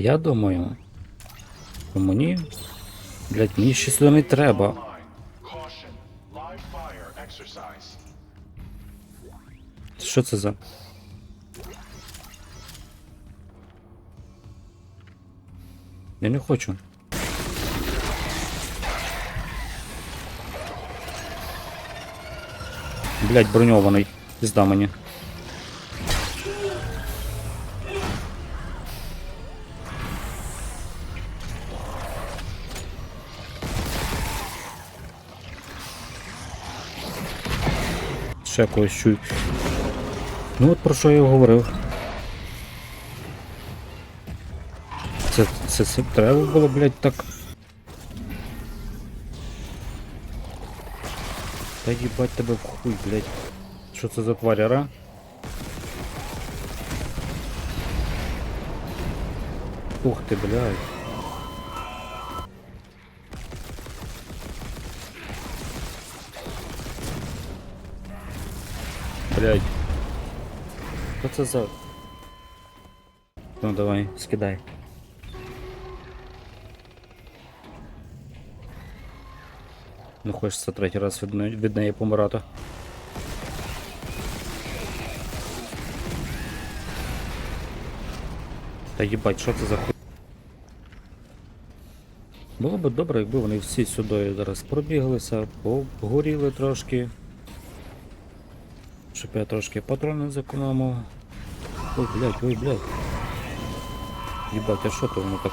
Я думаю. Мені. Блять, мені ще сюди не треба. Що це за. Я не хочу. Блять, броньований. Пізда мені. Ще когось чую. Ну от про що я говорив. Це, це, це треба було, блядь, так. Та їбать тебе в хуй, блядь. Що це за тваряра? Ух ти, блядь. Блядь. Що це за... Ну давай, скидай. Не хочеться третій раз від, від неї помирати. Та їбать, що це за хуй? Було б добре, якби вони всі сюди зараз пробіглися, погоріли трошки. Щоб я трошки патрони зекономив. Ой, блядь, ой, блядь. Їбать, а що то воно так?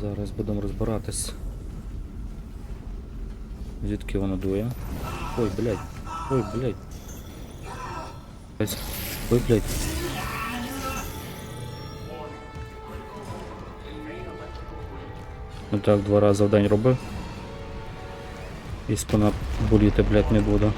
Зараз будемо розбиратись. Звідки воно дує? Ой, блядь. Ой, блядь. Ой, блядь. Ну так, два рази в день робив. І спина боліти, блядь, не буде.